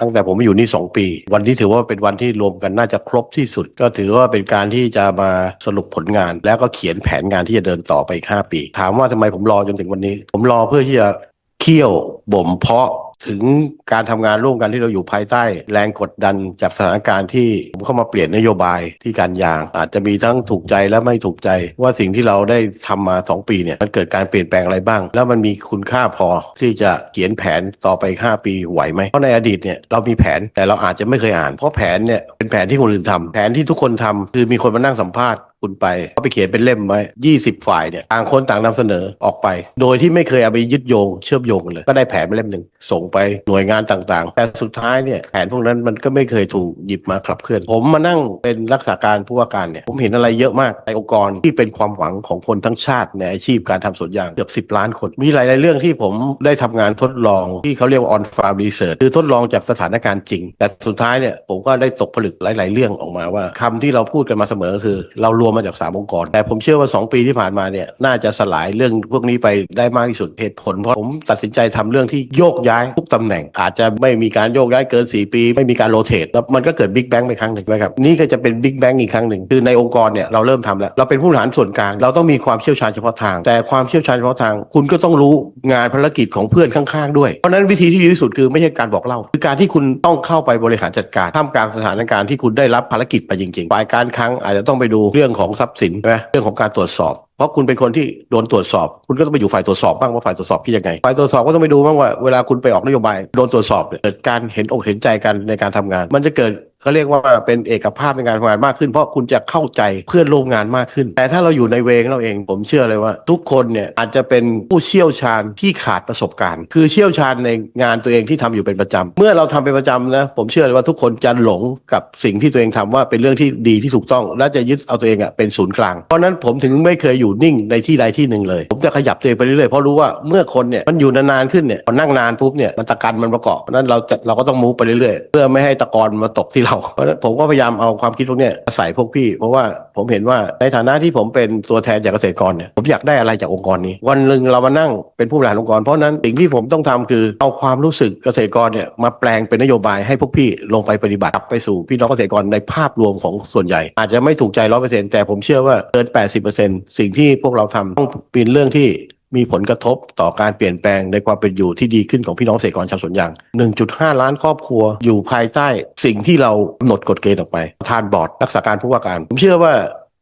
ตั้งแต่ผมมาอยู่นี่สองปี วันนี้ถือว่าเป็นวันที่รวมกันน่าจะครบที่สุด ก็ถือว่าเป็นการที่จะมาสรุปผลงาน แล้วก็เขียนแผนงานที่จะเดินต่อไปอีกห้าปี ถามว่าทำไมผมรอจนถึงวันนี้ ผมรอเพื่อที่จะเคี่ยวบ่มเพาะ ถึงการทำงานร่วมกันที่เราอยู่ภายใต้ แรงกดดันจากสถานการณ์ที่เข้ามาเปลี่ยนนโยบายที่การยาง อาจจะมีทั้งถูกใจและไม่ถูกใจ ว่าสิ่งที่เราได้ทำมา 2 ปีเนี่ยมันเกิดการเปลี่ยนแปลงอะไรบ้าง แล้วมันมีคุณค่าพอที่จะเขียนแผนต่อไป 5 ปีไหวไหมเพราะในอดีตเนี่ยเรามีแผนแต่เราอาจจะไม่เคยอ่าน เพราะแผนเนี่ยเป็นแผนที่คนอื่นทำแผนที่ทุกคนทำคือมีคนมานั่งสัมภาษณ์ คุณไปเขาไปเขียนเป็นเล่มไว้ 20 ฝ่ายเนี่ยต่างคนต่างนำเสนอออกไป โดยที่ไม่เคยเอาไปยึดโยงเชื่อมโยงกันเลย ก็ได้แผนเป็นเล่มหนึ่งส่งไปหน่วยงานต่างๆ แต่สุดท้ายเนี่ยแผนพวกนั้นมันก็ไม่เคยถูกหยิบมาขับเคลื่อน ผมมานั่งเป็นรักษาการผู้ว่าการเนี่ยผมเห็นอะไรเยอะมากในองค์กรที่เป็นความหวังของคนทั้งชาติในอาชีพการทำสวนยางเกือบ10 ล้านคน มีหลายๆเรื่องที่ผมได้ทำงานทดลองที่เขาเรียกว่า on farm research คือทดลองจากสถานการณ์จริง แต่สุดท้ายเนี่ยผมก็ได้ตกผลึกหลาย ๆ เรื่องออกมาว่าคำที่เราพูดกันมาเสมอคือ เรารวมมาจากสามองค์กร แต่ผมเชื่อว่า 2 ปีที่ผ่านมาเนี่ยน่าจะสลายเรื่องพวกนี้ไปได้มากที่สุดเหตุผลเพราะผมตัดสินใจทำเรื่องที่โยกย้ายทุกตำแหน่ง อาจจะไม่มีการโยกย้ายเกิน 4 ปี ไม่มีการโรเตทแล้วมันก็เกิดบิ๊กแบงไปครั้งหนึ่งนะครับนี่ก็จะเป็นบิ๊กแบงอีกครั้งหนึ่งคือในองค์กรเนี่ยเราเริ่มทำแล้วเราเป็นผู้บริหารส่วนกลางเราต้องมีความเชี่ยวชาญเฉพาะทาง แต่ความเชี่ยวชาญเฉพาะทาง คุณก็ต้องรู้งานภารกิจของเพื่อนข้างๆ ด้วยเพราะฉะนั้นวิธีที่ดีที่สุดคือไม่ใช่การบอกเล่า คือการที่คุณต้องเข้าไปบริหารจัดการท่ามกลางสถานการณ์ที่คุณได้รับภารกิจไปจริงๆฝ่ายการคลังอาจจะต้องไปดูเรื่องของทรัพย์สินใช่ไหมเรื่องของการตรวจสอบ เพราะคุณเป็นคนที่โดนตรวจสอบ คุณก็ต้องไปอยู่ฝ่ายตรวจสอบบ้างว่าฝ่ายตรวจสอบคิดยังไงฝ่ายตรวจสอบก็ต้องไปดูบ้างว่าเวลาคุณไปออกนโยบายโดนตรวจสอบเนี่ยเกิดการเห็นอกเห็นใจกันในการทำงาน มันจะเกิด เขาเรียกว่าเป็นเอกภาพในการทำงานมากขึ้น เพราะคุณจะเข้าใจเพื่อนร่วมงานมากขึ้น แต่ถ้าเราอยู่ในเวงเราเอง ผมเชื่อเลยว่า ทุกคนเนี่ยอาจจะเป็นผู้เชี่ยวชาญที่ขาดประสบการณ์ คือเชี่ยวชาญในงานตัวเองที่ทำอยู่เป็นประจำเมื่อเราทำเป็นประจำนะผมเชื่อเลยว่าทุกคนจะหลงกับสิ่งที่ตัวเองทำว่าเป็นเรื่องที่ดีที่ถูกต้อง และจะยึดเอาตัวเองอะเป็นศูนย์กลาง เพราะนั้นผมถึงไม่เคยอยู่นิ่งในที่ใดที่หนึ่งเลย ผมจะขยับตัวเองไปเรื่อยๆเพราะรู้ว่าเมื่อคนเนี่ยมันอยู่นานๆขึ้นเนี่ยพอนั่งนานปุ๊บเนี่ยมันตะกันมันประกอบเพราะนั้นเราจะเราก็ต้องมูฟไปเรื่อยๆเพื่อไม่ให้ตะกอนมาตกที่เรา เพราะฉะนั้นผมก็พยายามเอาความคิดพวกเนี้ยมาใส่พวกพี่ เพราะว่าผมเห็นว่าในฐานะที่ผมเป็นตัวแทนจากเกษตรกรเนี่ยผมอยากได้อะไรจากองค์กรนี้ วันหนึ่งเรามานั่งเป็นผู้บริหารองค์กร เพราะนั้นสิ่งที่ผมต้องทำคือเอาความรู้สึกเกษตรกรเนี่ยมาแปลงเป็นนโยบายให้พวกพี่ลงไปปฏิบัติไปสู่พี่น้องเกษตรกรในภาพรวมของส่วนใหญ่ อาจจะไม่ถูกใจร้อยเปอร์เซ็นต์แต่ผมเชื่อว่าเกินแปดสิบเปอร์เซ็นต์สิ่งที่พวกเราทำต้องเป็นเรื่องที่ มีผลกระทบต่อการเปลี่ยนแปลงในความเป็นอยู่ที่ดีขึ้นของพี่น้องเกษตรกรชาวสวนยาง 1.5 ล้านครอบครัวอยู่ภายใต้สิ่งที่เรากำหนดกฎเกณฑ์ออกไปทานบอร์ดรักษาการผู้ว่าการ ผมเชื่อว่า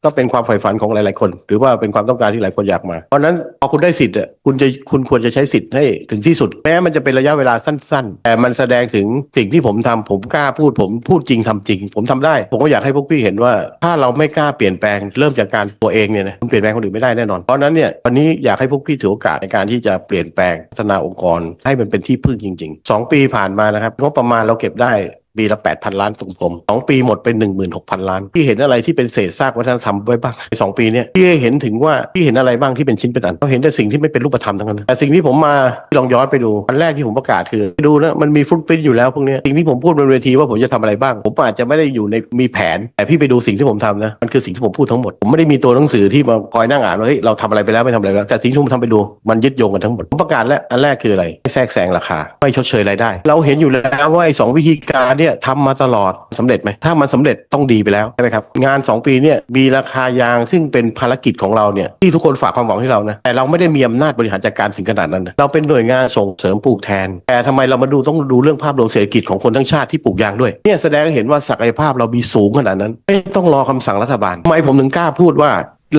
ก็เป็นความใฝ่ฝันของหลาย ๆ คน หรือว่าเป็นความต้องการที่หลายคนอยากมา เพราะนั้นพอคุณได้สิทธิ์อะคุณจะคุณควรจะใช้สิทธิ์ให้ถึงที่สุด แม้มันจะเป็นระยะเวลาสั้น ๆ แต่มันแสดงถึงสิ่งที่ผมทำผมกล้าพูดผมพูดจริงทำจริง ผมทำได้ ผมก็อยากให้พวกพี่เห็นว่า ถ้าเราไม่กล้าเปลี่ยนแปลงเริ่มจากการตัวเองเนี่ยนะคุณเปลี่ยนแปลงคนอื่นไม่ได้แน่นอนเพราะฉะนั้นเนี่ยวันนี้อยากให้พวกพี่ถือโอกาสในการที่จะเปลี่ยนแปลงพัฒนาองค์กร ให้มันเป็นที่พึ่งจริงๆสองปีผ่านมานะครับงบประมาณเราเก็บได้ ปีละ 8,000 ล้านสมผมสองปีหมดเป็น16,000 ล้าน ที่เห็นอะไรที่เป็นเศษซากวัฒนธรรมไว้บ้างในสองปีเนี้ยที่เห็นถึงว่าที่เห็นอะไรบ้างที่เป็นชิ้นเป็นอันเราเห็นแต่สิ่งที่ไม่เป็นรูปธรรมทั้งนั้นแต่สิ่งที่ผมมาที่ลองย้อนไปดูอันแรกที่ผมประกาศคือดูนะมันมีฟุตปรินอยู่แล้วพวกนี้สิ่งที่ผมพูดบนเวทีว่าผมจะทำอะไรบ้าง ผมอาจจะไม่ได้อยู่ในมีแผน แต่พี่ไปดูสิ่งที่ผมทำนะมันคือสิ่งที่ผมพูดทั้งหมดผมไม่ได้มีตัวหนังสือที่มาคอยนั่งอ่านว่าเฮ้ยเราทำอะไรไปแล้วไม่ทำอะไรแล้วแต่สิ่งที่ผมทำไปดูมันยึดโยงกันทั้งหมดผมประกาศแล้วอันแรกคืออะไรไม่แทรกแซงราคา ไม่ชดเชยรายได้ เราเห็นอยู่แล้วว่าไอ้สองวิธีการเนี่ยทำมาตลอดสำเร็จไหมถ้ามันสำเร็จต้องดีไปแล้วใช่ไหมครับงาน 2 ปีเนี่ยมีราคายางซึ่งเป็นภารกิจของเราเนี่ยที่ทุกคนฝากความหวังให้เรานะแต่เราไม่ได้มีอำนาจบริหารจัดการถึงขนาดนั้นนะเราเป็นหน่วยงานส่งเสริมปลูกแทน แต่ทำไมเรามาดูต้องดูเรื่องภาพรวมเศรษฐกิจของคนทั้งชาติที่ปลูกยางด้วยเนี่ยแสดงเห็นว่าศักยภาพเรามีสูงขนาดนั้นไม่ต้องรอคำสั่งรัฐบาลทำไมผมถึงกล้าพูดว่า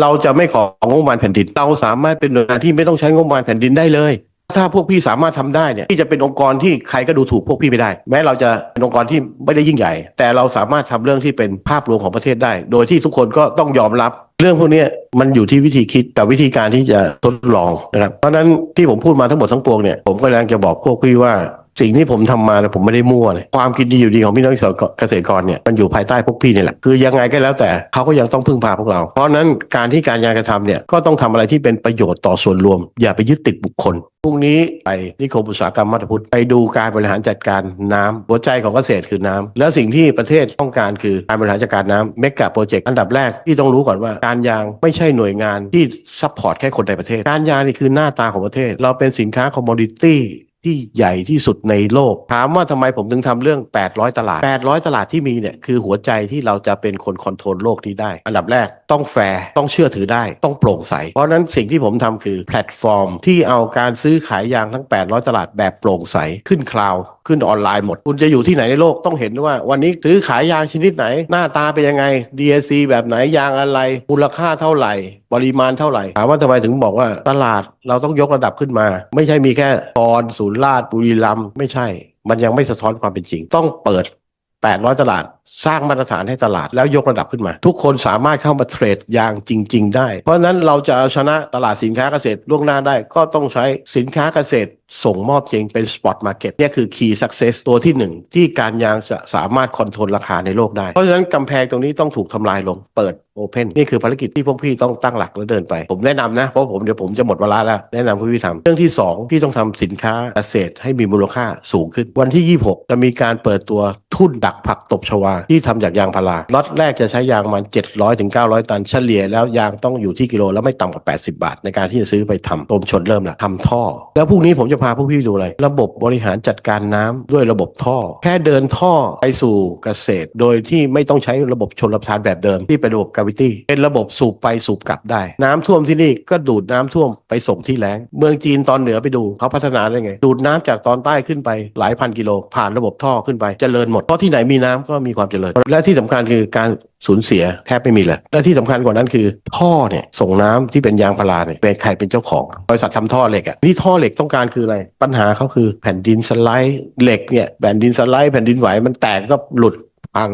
เราจะไม่ของงบประมาณแผ่นดิน เราสามารถเป็นหน่วยงานที่ไม่ต้องใช้งบประมาณแผ่นดินได้เลย ถ้าพวกพี่สามารถทำได้เนี่ยพี่จะเป็นองค์กรที่ใครก็ดูถูกพวกพี่ไม่ได้ แม้เราจะเป็นองค์กรที่ไม่ได้ยิ่งใหญ่ แต่เราสามารถทำเรื่องที่เป็นภาพรวมของประเทศได้ โดยที่ทุกคนก็ต้องยอมรับ เรื่องพวกนี้มันอยู่ที่วิธีคิดกับวิธีการที่จะทดลองนะครับเพราะนั้นที่ผมพูดมาทั้งหมดทั้งปวงเนี่ยผมก็กำลังจะบอกพวกพี่ว่าสิ่งที่ผมทำมาเนี่ยผมไม่ได้มั่วเลยความคิดดีอยู่ดีของพี่น้องเกษตรกรเนี่ยมันอยู่ภายใต้พวกพี่นี่แหละคือยังไงก็แล้วแต่เขาก็ยังต้องพึ่งพาพวกเรา เพราะนั้นการที่การยางกระทำเนี่ยก็ต้องทำอะไรที่เป็นประโยชน์ต่อส่วนรวม อย่าไปยึดติดบุคคล พรุ่งนี้ไปนิคมอุตสาหกรรมมัธพุทธไปดูการบริหารจัดการน้ำหัวใจของเกษตรคือน้ำแล้วสิ่งที่ประเทศต้องการคือการบริหารจัดการน้ำเมกะโปรเจกต์อันดับแรกที่ต้องรู้ก่อนว่าการยางไม่ใช่หน่วยงานที่ซัพพอร์ตแค่คนในประเทศ การยางนี่คือหน้าตาของประเทศ เราเป็นสินค้าคอมมอดิตี้ ที่ใหญ่ที่สุดในโลก ถามว่าทำไมผมถึงทำเรื่อง 800 ตลาด 800 ตลาดที่มีเนี่ยคือหัวใจที่เราจะเป็นคนคอนโทรลโลกนี้ได้ อันดับแรกต้องแฟร์ต้องเชื่อถือได้ ต้องโปร่งใส เพราะฉะนั้นสิ่งที่ผมทำคือแพลตฟอร์ม ที่เอาการซื้อขายยางทั้ง 800 ตลาดแบบโปร่งใสขึ้นคลาวด์ ขึ้นออนไลน์หมด คุณจะอยู่ที่ไหนในโลกต้องเห็นว่า วันนี้ซื้อขายยางชนิดไหน หน้าตาเป็นยังไง DSC แบบไหนยางอะไรมูลค่าเท่าไหร่ ปริมาณเท่าไหร่ถามว่าทำไมถึงบอกว่าตลาดเราต้องยกระดับขึ้นมา ไม่ใช่มีแค่ปอนศูนย์ลาดบุรีรัมไม่ใช่ มันยังไม่สะท้อนความเป็นจริง ต้องเปิด 800 ตลาด สร้างมาตรฐานให้ตลาดแล้วยกระดับขึ้นมา ทุกคนสามารถเข้ามาเทรดยางจริง ๆ ได้ เพราะฉะนั้นเราจะเอาชนะตลาดสินค้าเกษตรล่วงหน้าได้ ก็ต้องใช้สินค้าเกษตรส่งมอบจริงเป็น spot market เนี่ยคือ key success ตัวที่หนึ่งที่การยางจะสามารถคอนโทรลราคาในโลกได้ เพราะฉะนั้นกำแพงตรงนี้ต้องถูกทำลายลงเปิด open นี่คือภารกิจที่พวกพี่ต้องตั้งหลักแล้วเดินไป ผมแนะนำนะ เพราะผมเดี๋ยวผมจะหมดเวลาแล้ว แนะนำพวกพี่ทำเรื่องที่สองพี่ต้องทำสินค้าเกษตรให้มีมูลค่าสูงขึ้น วันที่ 26 จะมีการเปิดตัวทุ่นดักผักตบชวาที่ทำจากยางพาราล็อตแรกจะใช้ยางประมัน 700ถึง900 ตันเฉลี่ยแล้วยางต้องอยู่ที่กิโลแล้วไม่ต่ำกว่า 80 บาท ในการที่จะซื้อไปทำโรมชนเริ่มละทำท่อ แล้วพรุ่งนี้ผมจะพาพวกพี่ดูอะไร ระบบบริหารจัดการน้ำด้วยระบบท่อ แค่เดินท่อไปสู่เกษตร โดยที่ไม่ต้องใช้ระบบชนรับประทานแบบเดิม ที่เป็นระบบกาวิตี้เป็นระบบสูบไปสูบกลับได้ น้ำท่วมที่นี่ก็ดูดน้ำท่วมไปส่งที่แล้ง เมืองจีนตอนเหนือไปดูเขาพัฒนาได้ไง ดูดน้ำจากตอนใต้ขึ้นไปหลายพันกิโลผ่านระบบท่อขึ้นไปเจริญหมดเพราะที่ไหนมีน้ำก็มีความเจริญ และที่สำคัญคือการสูญเสียแทบไม่มีเลย และที่สำคัญกว่านั้นคือ ท่อเนี่ยส่งน้ำที่เป็นยางพาราเนี่ยเป็นใครเป็นเจ้าของบริษัททำท่อเหล็กอะนี่ท่อเหล็กต้องการคืออะไร ปัญหาเขาคือแผ่นดินสไลด์เหล็กเนี่ยแผ่นดินสไลด์แผ่นดินไหวมันแตกก็หลุดพัง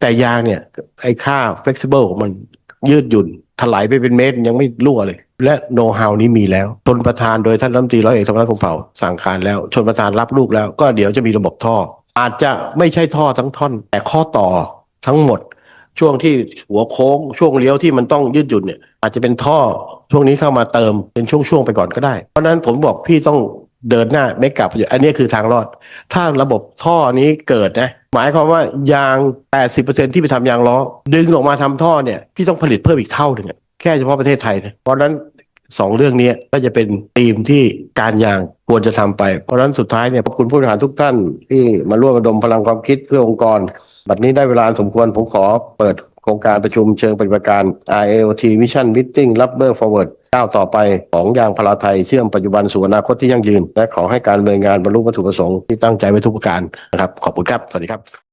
แต่ยางเนี่ยไอ้ค่า flexible ของมันยืดหยุ่นถลายไปเป็นเมตรยังไม่รั่วเลย และโน้ตฮาวนี้มีแล้วชนประธานโดยท่านรัฐมนตรีร้อยเอกธรรมนัฐพรหมเผ่าสั่งการแล้วชนประธานรับลูกแล้วก็เดี๋ยวจะมีระบบท่อ อาจจะไม่ใช่ท่อทั้งท่อน แต่ข้อต่อทั้งหมด ช่วงที่หัวโค้ง ช่วงเลี้ยวที่มันต้องยืดหยุ่นเนี่ย อาจจะเป็นท่อช่วงนี้เข้ามาเติมเป็นช่วงๆไปก่อนก็ได้ เพราะนั้นผมบอกพี่ต้องเดินหน้าไม่กลับอันนี้คือทางรอด ถ้าระบบท่อนี้เกิดนะ หมายความว่ายาง 80%ที่ไปทำยางล้อ ดึงออกมาทำท่อเนี่ย พี่ต้องผลิตเพิ่มอีกเท่าหนึ่งแค่เฉพาะประเทศไทยนะเพราะนั้น สองเรื่องนี้ก็จะเป็นธีมที่การยางควรจะทำไป เพราะฉะนั้นสุดท้ายเนี่ยขอบคุณผู้บริหารทุกท่านที่มาร่วมระดมพลังความคิดเพื่อองค์กร บัดนี้ได้เวลาสมควรผมขอเปิดโครงการประชุมเชิงปฏิบัติการ IAOT Mission Meeting Rubber Forward ก้าวต่อไปของยางพาราไทยเชื่อมปัจจุบันสู่อนาคตที่ยั่งยืน และขอให้การดำเนินงานบรรลุวัตถุประสงค์ที่ตั้งใจไว้ทุกประการนะครับขอบคุณครับ สวัสดีครับ